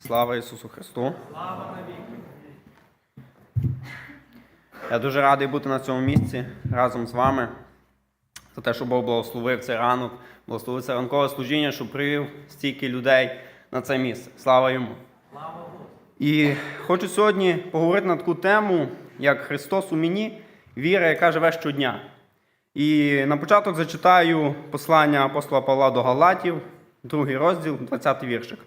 Слава Ісусу Христу! Я дуже радий бути на цьому місці разом з вами. За те, що Бог благословив цей ранок, благословив це ранкове служіння, що привів стільки людей на це місце. Слава йому! І хочу сьогодні поговорити на таку тему, як Христос у мені, віра, яка живе щодня. І на початок зачитаю послання апостола Павла до Галатів, другий розділ, 20 віршик.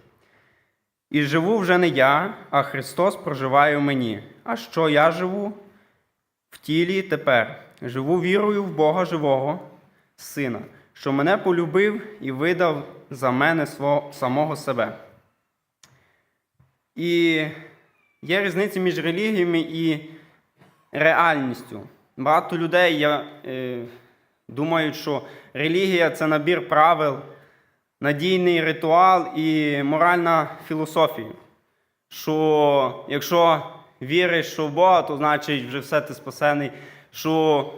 І живу вже не я, а Христос проживає в мені. А що я живу в тілі тепер? Живу вірою в Бога живого, Сина, що мене полюбив і видав за мене свого, самого себе. І є різниця між релігіями і реальністю. Багато людей я, е, думають, що релігія це набір правил, надійний ритуал і моральна філософія. Що якщо віриш, що в Бога, то значить вже все ти спасений. Що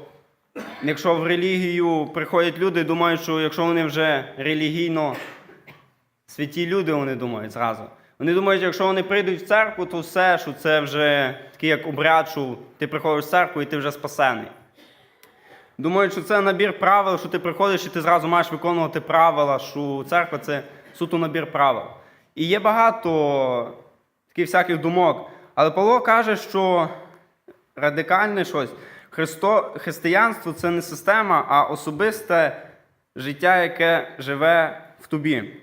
якщо в релігію приходять люди, думають, що якщо вони вже релігійно святі люди, вони думають зразу. Вони думають, якщо вони прийдуть в церкву, то все, що це вже такий як обряд, що ти приходиш в церкву і ти вже спасений. Думають, що це набір правил, що ти приходиш і ти зразу маєш виконувати правила, що церква це суто набір правил. І є багато таких всяких думок. Але Павло каже, що радикальне щось. Христо, християнство це не система, а особисте життя, яке живе в тобі.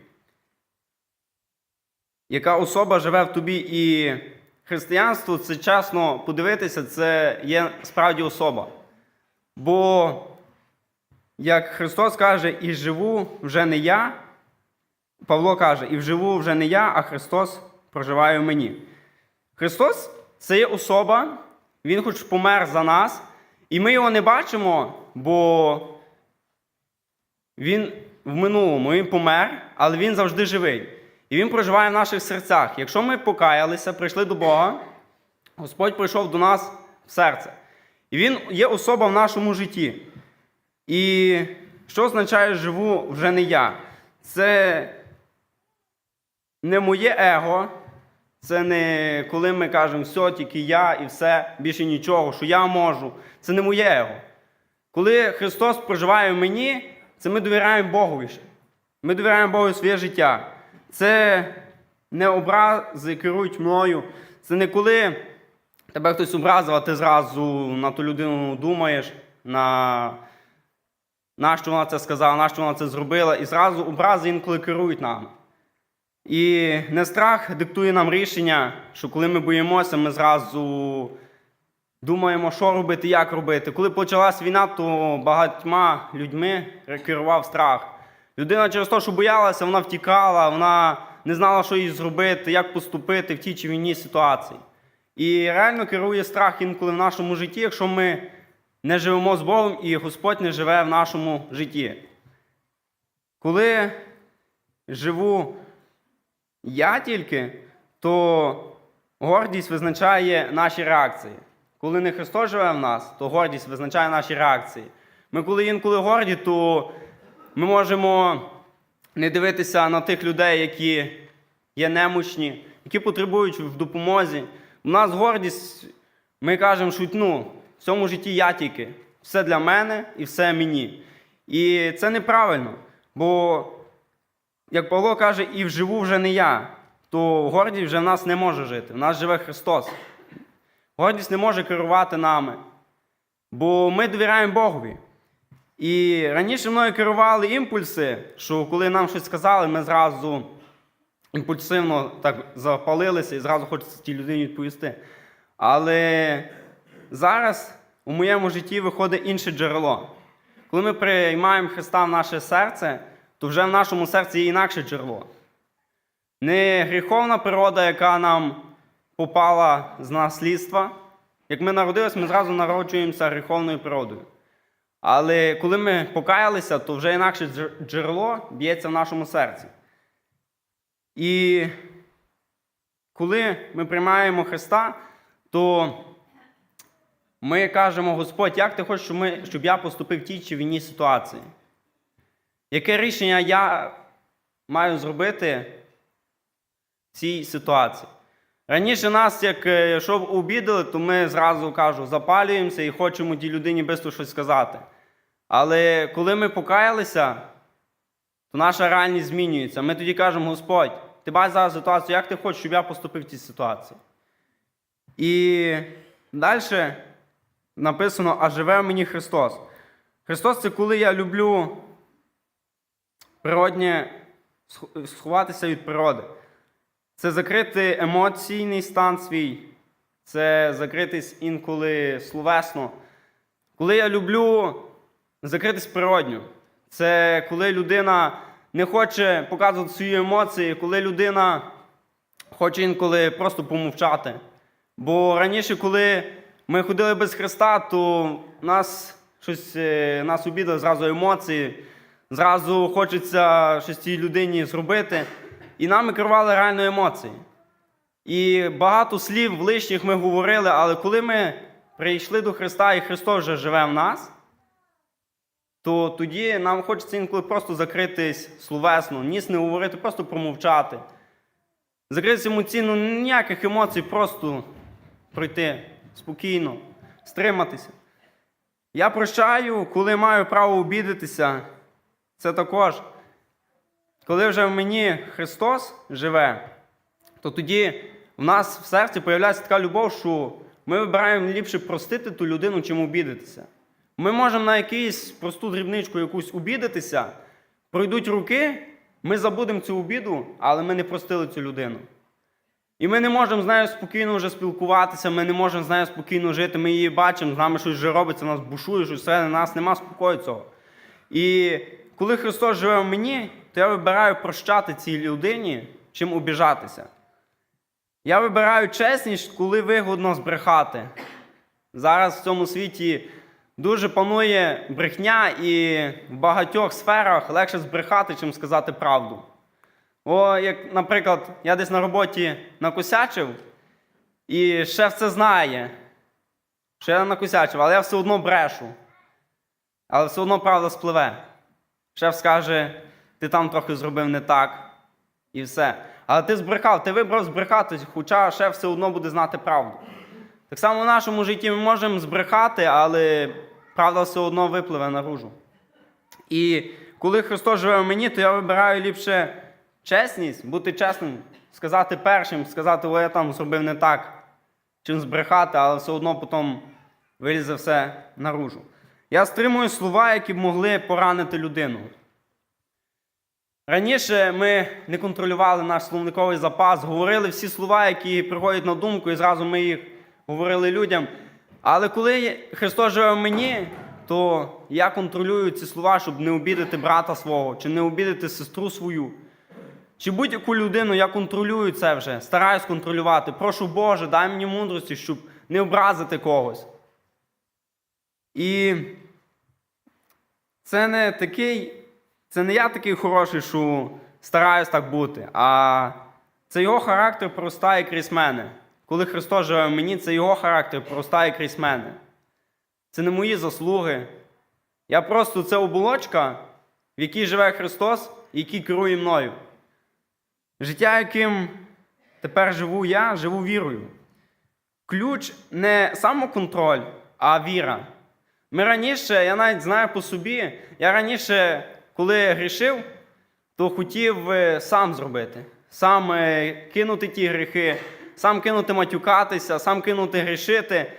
Яка особа живе в тобі, і християнство це чесно подивитися, це є справді особа. Бо, як Христос каже, і живу вже не я, Павло каже, і вживу вже не я, а Христос проживає в мені. Христос це є особа, Він хоч помер за нас, і ми його не бачимо, бо Він в минулому Він помер, але Він завжди живий. І Він проживає в наших серцях. Якщо ми покаялися, прийшли до Бога, Господь прийшов до нас в серце. І Він є особа в нашому житті. І що означає живу вже не я? Це не моє его, це не коли ми кажемо, все, тільки я і все, більше нічого, що я можу. Це не моє его. Коли Христос проживає в мені, це ми довіряємо ще. Ми довіряємо Богу своє життя. Це не образи керують мною. Це не коли тебе хтось образив, а ти зразу на ту людину думаєш, на, на що вона це сказала, на що вона це зробила, і зразу образи інколи керують нами. І не страх диктує нам рішення, що коли ми боїмося, ми зразу думаємо, що робити, як робити. Коли почалась війна, то багатьма людьми керував страх. Людина через те, що боялася, вона втікала, вона не знала, що їй зробити, як поступити в тій чи в іній ситуації. І реально керує страх інколи в нашому житті, якщо ми не живемо з Богом і Господь не живе в нашому житті. Коли живу я тільки, то гордість визначає наші реакції. Коли не Христос живе в нас, то гордість визначає наші реакції. Ми, коли інколи горді, то ми можемо не дивитися на тих людей, які є немощні, які потребують в допомозі. У нас гордість, ми кажемо, що ну, в цьому житті я тільки. Все для мене і все мені. І це неправильно. Бо, як Павло каже, і вживу вже не я, то гордість вже в нас не може жити. В нас живе Христос. Гордість не може керувати нами. Бо ми довіряємо Богові. І раніше мною керували імпульси, що коли нам щось сказали, ми зразу імпульсивно так запалилися і зразу хочеться тій людині відповісти. Але зараз у моєму житті виходить інше джерело. Коли ми приймаємо Христа в наше серце, то вже в нашому серці є інакше джерело. Не гріховна природа, яка нам попала з наслідства. Як ми народилися, ми зразу народжуємося гріховною природою. Але коли ми покаялися, то вже інакше джерело б'ється в нашому серці. І коли ми приймаємо Христа, то ми кажемо, Господь, як ти хочеш, щоб, ми, щоб я поступив в тій чи в іній ситуації? Яке рішення я маю зробити, в цій ситуації. Раніше нас, як е, щоб обідали, то ми зразу кажу, запалюємося і хочемо тій людині швидко щось сказати. Але коли ми покаялися, то наша реальність змінюється. Ми тоді кажемо, Господь, ти бачиш зараз ситуацію, як ти хочеш, щоб я поступив в цій ситуації. І далі написано, а живе в мені Христос. Христос це коли я люблю природнє сховатися від природи. Це закрити емоційний стан свій, це закритись інколи словесно. Коли я люблю закритись природньо, це коли людина не хоче показувати свої емоції, коли людина хоче інколи просто помовчати. Бо раніше, коли ми ходили без Христа, то нас щось е, нас обідали зразу емоції, зразу хочеться щось цій людині зробити. І нами керували реально емоції. І багато слів лишніх ми говорили, але коли ми прийшли до Христа і Христос вже живе в нас, то тоді нам хочеться інколи просто закритись словесно, ніс не говорити, просто промовчати. Закритися емоційно, ніяких емоцій, просто пройти спокійно, стриматися. Я прощаю, коли маю право обідатися. Це також. Коли вже в мені Христос живе, то тоді в нас в серці з'являється така любов, що ми вибираємо ліпше простити ту людину, чим обідатися. Ми можемо на якусь просту дрібничку якусь обідатися, пройдуть роки, ми забудемо цю обіду, але ми не простили цю людину. І ми не можемо з нею спокійно вже спілкуватися, ми не можемо з нею спокійно жити, ми її бачимо, з нами щось вже робиться, нас бушує, щось все, нас нема спокою цього. І коли Христос живе в мені, то я вибираю прощати цій людині, чим обіжатися. Я вибираю чесність, коли вигодно збрехати. Зараз в цьому світі дуже панує брехня, і в багатьох сферах легше збрехати, чим сказати правду. О, як, наприклад, я десь на роботі накосячив, і шеф це знає, що я накосячив, але я все одно брешу. Але все одно правда спливе. Шеф скаже, ти там трохи зробив не так, і все. Але ти збрехав, ти вибрав збрехати, хоча шеф все одно буде знати правду. Так само в нашому житті ми можемо збрехати, але правда все одно випливе наружу. І коли Христос живе в мені, то я вибираю ліпше чесність, бути чесним, сказати першим, сказати, о, я там зробив не так, чим збрехати, але все одно потім вилізе все наружу. Я стримую слова, які б могли поранити людину. Раніше ми не контролювали наш словниковий запас, говорили всі слова, які приходять на думку, і зразу ми їх говорили людям. Але коли Христос живе в мені, то я контролюю ці слова, щоб не обідати брата свого, чи не обідати сестру свою. Чи будь-яку людину я контролюю це вже, стараюсь контролювати. Прошу Боже, дай мені мудрості, щоб не образити когось. І це не такий, це не я такий хороший, що стараюсь так бути, а це його характер простає крізь мене. Коли Христос живе в мені, це його характер простає крізь мене. Це не мої заслуги. Я просто це оболочка, в якій живе Христос, який керує мною. Життя, яким тепер живу я, живу вірою. Ключ не самоконтроль, а віра. Ми раніше, я навіть знаю по собі, я раніше, коли грішив, то хотів е, сам зробити, сам е, кинути ті гріхи, сам кинути матюкатися, сам кинути грішити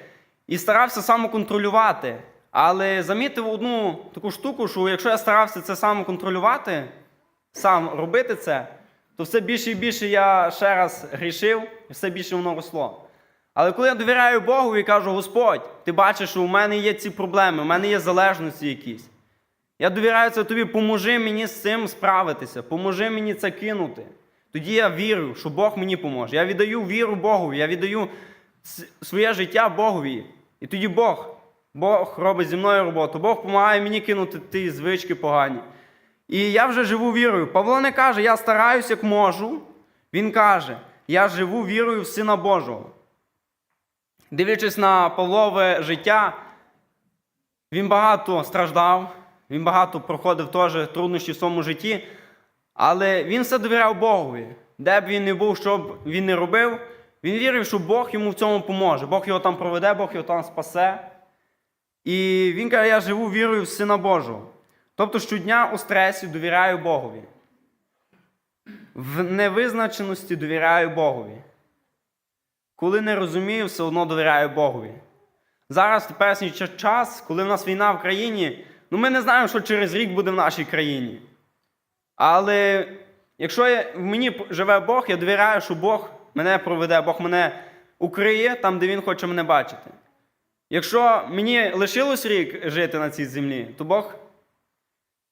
і старався самоконтролювати. Але замітив одну таку штуку, що якщо я старався це самоконтролювати, сам робити це, то все більше і більше я ще раз грішив, і все більше воно росло. Але коли я довіряю Богу і кажу, Господь, ти бачиш, що у мене є ці проблеми, у мене є залежності якісь. Я довіряю це тобі, поможи мені з цим справитися, поможи мені це кинути. Тоді я вірю, що Бог мені поможе. Я віддаю віру Богові, я віддаю своє життя Богові. І тоді Бог, Бог робить зі мною роботу, Бог допомагає мені кинути ті звички погані. І я вже живу вірою. Павло не каже, я стараюсь, як можу. Він каже, я живу вірою в Сина Божого. Дивлячись на Павлове життя, він багато страждав, він багато проходив теж труднощі в своєму житті, але він все довіряв Богові. де б він не був, що б він не робив, він вірив, що Бог йому в цьому поможе. Бог його там проведе, Бог його там спасе. І він каже, я живу вірою в Сина Божого. Тобто щодня у стресі довіряю Богові. В невизначеності довіряю Богові. Коли не розумію, все одно довіряю Богові. Зараз теперішній час, коли в нас війна в країні, ну ми не знаємо, що через рік буде в нашій країні. Але якщо я, в мені живе Бог, я довіряю, що Бог мене проведе, Бог мене укриє там, де Він хоче мене бачити. Якщо мені лишилось рік жити на цій землі, то Бог,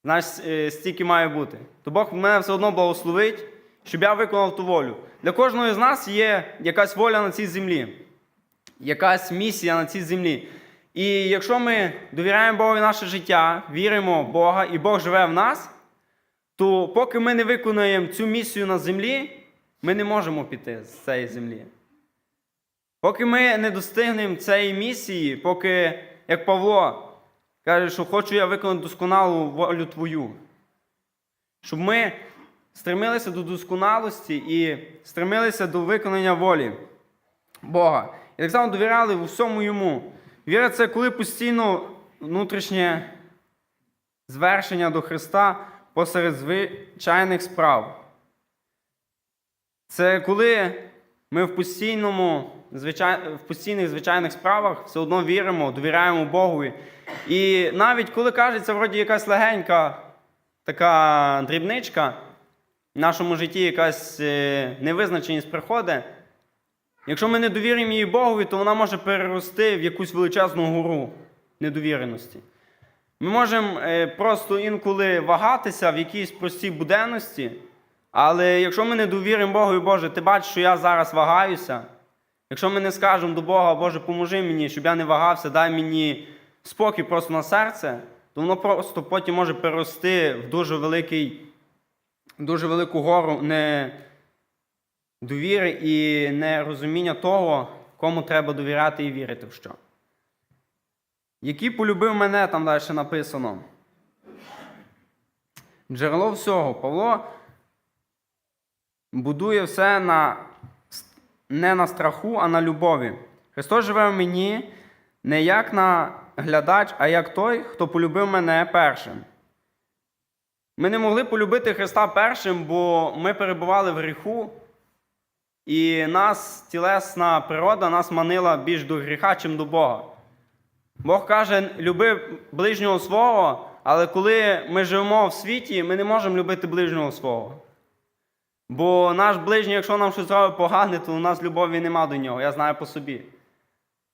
знаєш, е, стільки має бути. То Бог мене все одно благословить, щоб я виконав ту волю. Для кожного з нас є якась воля на цій землі, якась місія на цій землі. І якщо ми довіряємо Богу наше життя, віримо в Бога, і Бог живе в нас, то поки ми не виконуємо цю місію на землі, ми не можемо піти з цієї землі. Поки ми не достигнемо цієї місії, поки, як Павло каже, що хочу я виконати досконалу волю Твою, щоб ми стремилися до досконалості і стремилися до виконання волі Бога. І так само довіряли в усьому йому. Віра це коли постійно внутрішнє звершення до Христа посеред звичайних справ. Це коли ми в, постійному, в постійних звичайних справах все одно віримо, довіряємо Богові. І навіть коли кажеться, вроді якась легенька така дрібничка, в нашому житті якась е, невизначеність приходить, якщо ми не довіримо її Богові, то вона може перерости в якусь величезну гору недовіреності. Ми можемо е, просто інколи вагатися в якійсь простій буденності, але якщо ми не довіримо Богу і Боже, ти бачиш, що я зараз вагаюся. Якщо ми не скажемо до Бога, Боже, поможи мені, щоб я не вагався, дай мені спокій просто на серце, то воно просто потім може перерости в дуже великий, дуже велику гору не довіри і нерозуміння того, кому треба довіряти і вірити в що. Який полюбив мене, там далі написано. Джерело всього. Павло будує все на, не на страху, а на любові. Христос живе в мені не як на глядач, а як той, хто полюбив мене першим. Ми не могли полюбити Христа першим, бо ми перебували в гріху, і нас тілесна природа нас манила більш до гріха, чим до Бога. Бог каже, люби ближнього свого, але коли ми живемо в світі, ми не можемо любити ближнього свого. Бо наш ближній, якщо нам щось зробить погане, то у нас любові нема до нього, я знаю по собі.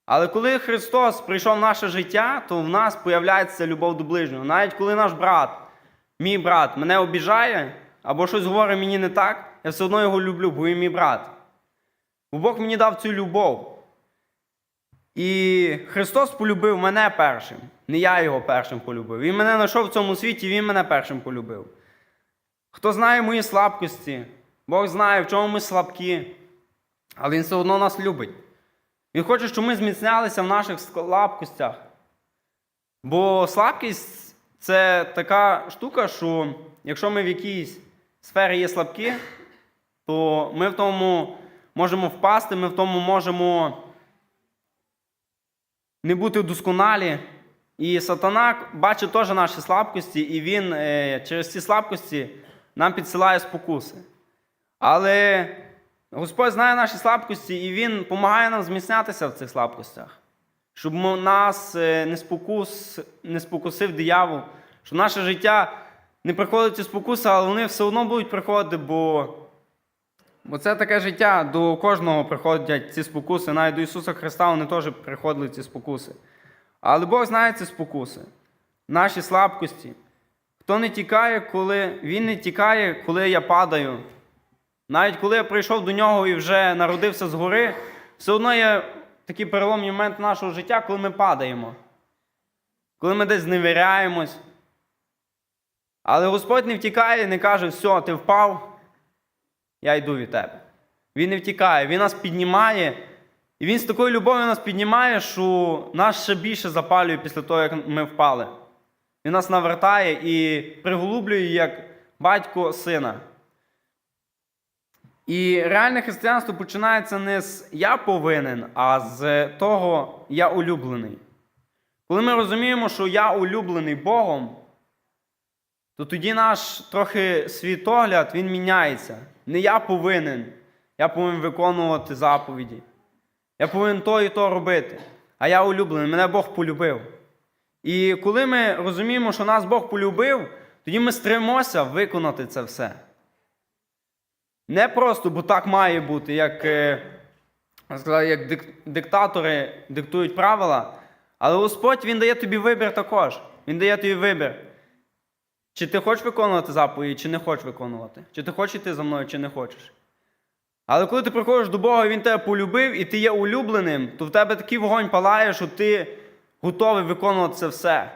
Але коли Христос прийшов в наше життя, то в нас з'являється любов до ближнього. Навіть коли наш брат, мій брат, мене обіжає або щось говорить мені не так, я все одно його люблю, бо він мій брат. Бо Бог мені дав цю любов. І Христос полюбив мене першим. Не я його першим полюбив. Він мене знайшов в цьому світі, Він мене першим полюбив. Хто знає мої слабкості, Бог знає, в чому ми слабкі, але Він все одно нас любить. Він хоче, щоб ми зміцнялися в наших слабкостях. Бо слабкість це така штука, що якщо ми в якійсь сфері є слабкі, то ми в тому можемо впасти, ми в тому можемо не бути досконалі. І сатана бачить теж наші слабкості, і він е, через ці слабкості нам підсилає спокуси. Але Господь знає наші слабкості, і Він допомагає нам зміцнятися в цих слабкостях, щоб нас е, не, спокус, не спокусив диявол, щоб наше життя не приходить ці спокуси, але вони все одно будуть приходити, бо, бо це таке життя, до кожного приходять ці спокуси, навіть до Ісуса Христа вони теж приходили ці спокуси. Але Бог знає ці спокуси, наші слабкості. Хто не тікає, коли Він не тікає, коли я падаю. Навіть коли я прийшов до нього і вже народився згори, все одно є такий переломний момент нашого життя, коли ми падаємо, коли ми десь зневіряємось. Але Господь не втікає, і не каже, все, ти впав, я йду від тебе. Він не втікає, Він нас піднімає. І він з такою любов'ю нас піднімає, що нас ще більше запалює після того, як ми впали. Він нас навертає і приголублює як батько сина. І реальне християнство починається не з я повинен, а з того я улюблений. Коли ми розуміємо, що я улюблений Богом, то тоді наш трохи світогляд він міняється. Не я повинен, я повинен виконувати заповіді. Я повинен то і то робити. А я улюблений, мене Бог полюбив. І коли ми розуміємо, що нас Бог полюбив, тоді ми стремимося виконати це все. Не просто, бо так має бути, як, е, як диктатори диктують правила, але Господь Він дає тобі вибір також. Він дає тобі вибір. Чи ти хочеш виконувати заповіді, чи не хочеш виконувати? Чи ти хочеш йти за мною, чи не хочеш. Але коли ти приходиш до Бога, Він тебе полюбив і ти є улюбленим, то в тебе такий вогонь палає, що ти готовий виконувати це все.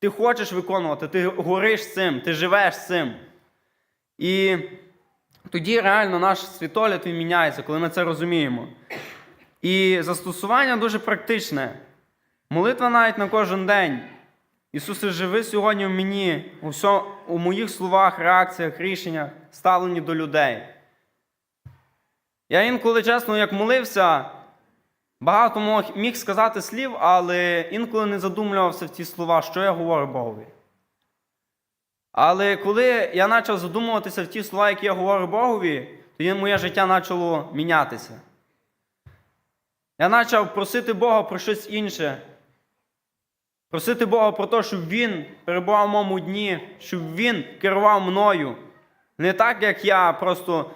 Ти хочеш виконувати, ти гориш цим, ти живеш цим. І тоді реально наш світогляд він міняється, коли ми це розуміємо. І застосування дуже практичне. Молитва навіть на кожен день. Ісусе, живи сьогодні в мені, у, всьо- у моїх словах, реакціях, рішеннях, ставленні до людей. Я інколи, чесно, як молився, багато міг сказати слів, але інколи не задумлювався в ті слова, що я говорю Богові. Але коли я почав задумуватися в ті слова, які я говорю Богові, тоді моє життя почало мінятися. Я почав просити Бога про щось інше. Просити Бога про те, щоб Він перебував в моєму дні, щоб Він керував мною. Не так, як я просто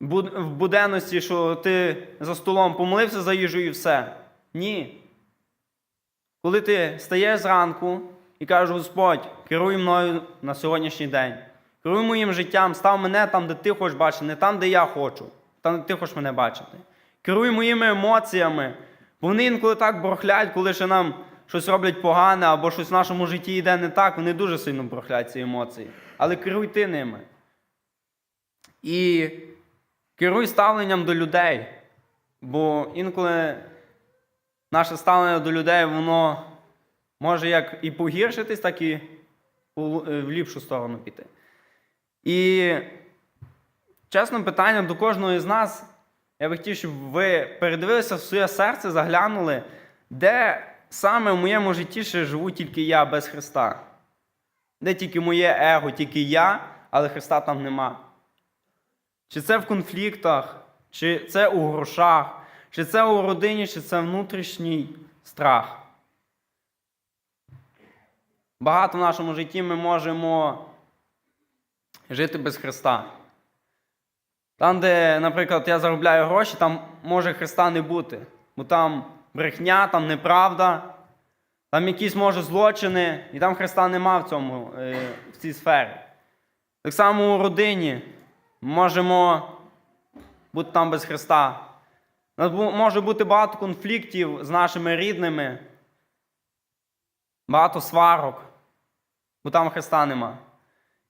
в буденності, що ти за столом помолився за їжу і все. Ні. Коли ти стаєш зранку і кажеш, Господь, керуй мною на сьогоднішній день. Керуй моїм життям, став мене там, де ти хочеш бачити, не там, де я хочу, там, де ти хочеш мене бачити. Керуй моїми емоціями, бо вони інколи так брохлять, коли ще нам щось роблять погане або щось в нашому житті йде не так, вони дуже сильно брохлять ці емоції. Але керуй ти ними. І керуй ставленням до людей. Бо інколи наше ставлення до людей, воно може як і погіршитись, так і е, в ліпшу сторону піти. І чесно, питання до кожного з нас. Я би хотів, щоб ви передивилися в своє серце, заглянули, де саме в моєму житті ще живу тільки я без Христа. Де тільки моє его, тільки я, але Христа там нема. Чи це в конфліктах, чи це у грошах, чи це у родині, чи це внутрішній страх. Багато в нашому житті ми можемо жити без Христа. Там, де, наприклад, я заробляю гроші, там може Христа не бути. Бо там брехня, там неправда, там якісь може злочини, і там Христа нема в цьому, е, в цій сфері. Так само у родині можемо бути там без Христа. Може бути багато конфліктів з нашими рідними, багато сварок, бо там Христа нема.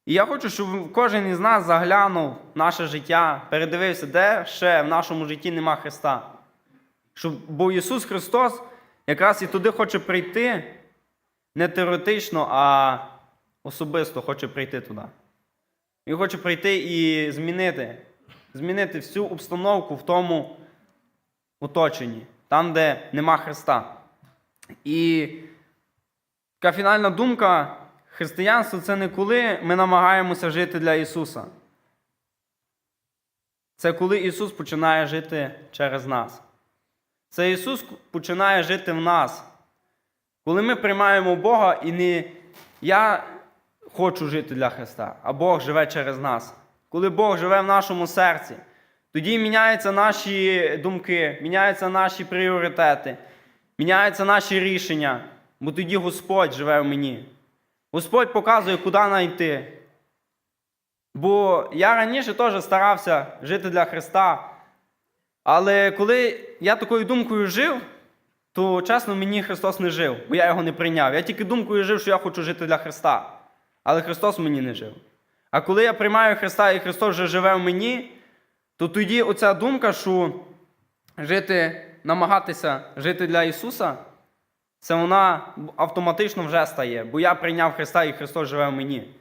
І я хочу, щоб кожен із нас заглянув в наше життя, передивився, де ще в нашому житті нема Христа. Щоб, бо Ісус Христос якраз і туди хоче прийти не теоретично, а особисто хоче прийти туди. Він хоче прийти і змінити, змінити всю обстановку в тому оточенні, там, де нема Христа. І така фінальна думка: християнство це не коли ми намагаємося жити для Ісуса. Це коли Ісус починає жити через нас. Це Ісус починає жити в нас. Коли ми приймаємо Бога і не я хочу жити для Христа, а Бог живе через нас. Коли Бог живе в нашому серці, тоді міняються наші думки, міняються наші пріоритети, міняються наші рішення, бо тоді Господь живе в мені. Господь показує, куди найти. Бо я раніше теж старався жити для Христа. Але коли я такою думкою жив, то чесно мені Христос не жив, бо я його не прийняв. Я тільки думкою жив, що я хочу жити для Христа. Але Христос мені не жив. А коли я приймаю Христа і Христос вже живе в мені, то тоді оця думка, що жити, намагатися жити для Ісуса, це вона автоматично вже стає, бо я прийняв Христа і Христос живе в мені.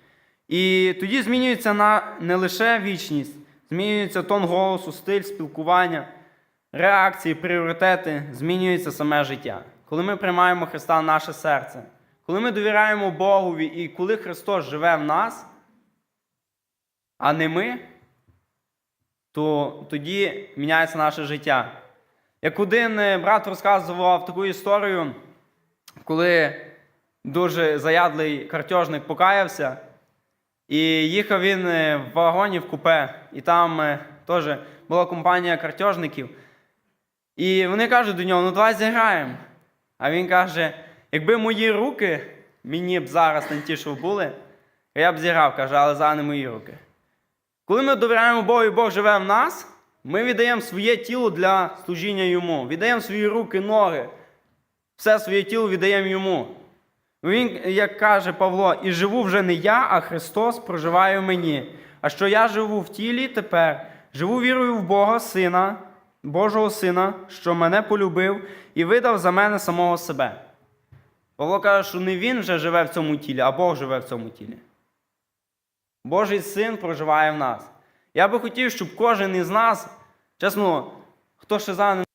І тоді змінюється на не лише вічність, змінюється тон голосу, стиль спілкування, реакції, пріоритети, змінюється саме життя. Коли ми приймаємо Христа в наше серце, коли ми довіряємо Богові і коли Христос живе в нас, а не ми, то тоді міняється наше життя. Як один е, брат розказував таку історію, коли дуже заядлий картежник покаявся, і їхав він е, в вагоні в купе, і там е, теж була компанія картежників. І вони кажуть до нього: ну давай зіграємо. А він каже: якби мої руки мені б зараз не ті, що були, я б зіграв, каже, але зараз не мої руки. Коли ми довіряємо Богу і Бог живе в нас, ми віддаємо своє тіло для служіння Йому, віддаємо свої руки, ноги, все своє тіло віддаємо Йому. Він, як каже Павло, і живу вже не я, а Христос проживає в мені. А що я живу в тілі тепер, живу вірою в Бога, Сина, Божого Сина, що мене полюбив і видав за мене самого себе. Павло каже, що не він вже живе в цьому тілі, а Бог живе в цьому тілі. Божий син проживає в нас. Я би хотів, щоб кожен із нас, чесно, хто ще зараз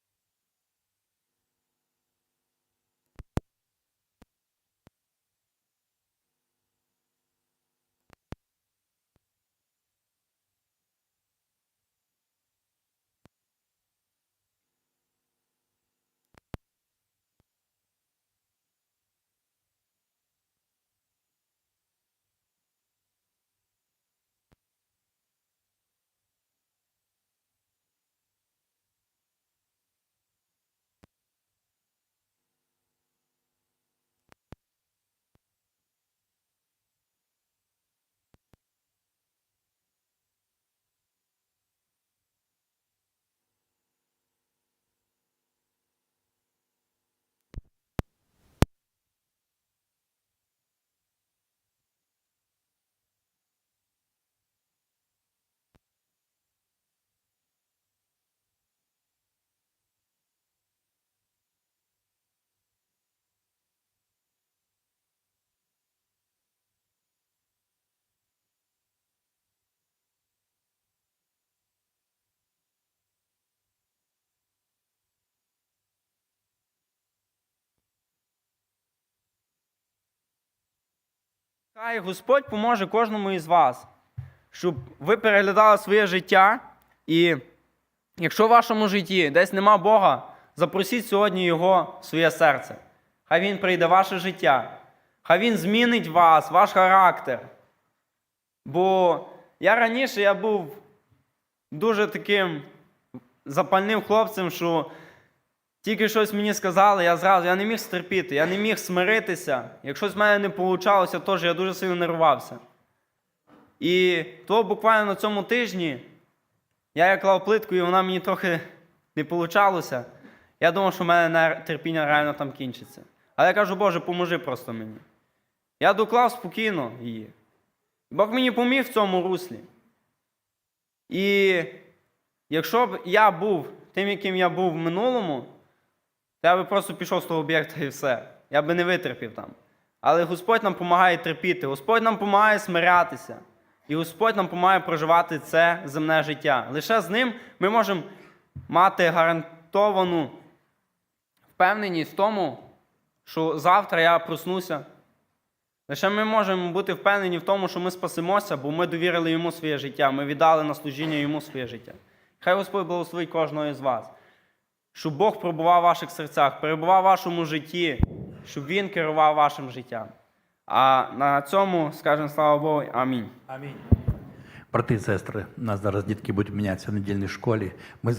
Хай Господь поможе кожному із вас, щоб ви переглядали своє життя. І якщо в вашому житті десь нема Бога, запросіть сьогодні Його в своє серце. Хай Він прийде в ваше життя. Хай Він змінить вас, ваш характер. Бо я раніше я був дуже таким запальним хлопцем, що тільки щось мені сказали, я зразу я не міг стерпіти, я не міг смиритися. Якщо з мене не вийшло, теж я дуже сильно нервувався. І то буквально на цьому тижні я як клав плитку, і вона мені трохи не вийшло. Я думав, що в мене терпіння реально там кінчиться. Але я кажу, Боже, поможи просто мені. Я доклав спокійно її. Бог мені поміг в цьому руслі. І якщо б я був тим, яким я був в минулому, я би просто пішов з того об'єкта і все. Я би не витерпів там. Але Господь нам допомагає терпіти, Господь нам допомагає смирятися. І Господь нам допомагає проживати це земне життя. Лише з ним ми можемо мати гарантовану впевненість в тому, що завтра я проснуся. Лише ми можемо бути впевнені в тому, що ми спасемося, бо ми довірили йому своє життя, ми віддали на служіння йому своє життя. Хай Господь благословить кожного із вас, щоб Бог пробував в ваших серцях, перебував в вашому житті, щоб Він керував вашим життям. А на цьому скажемо слава Богу, амінь. Амінь. Брати і сестри, у нас зараз дітки будуть мінятися в недільній школі. Ми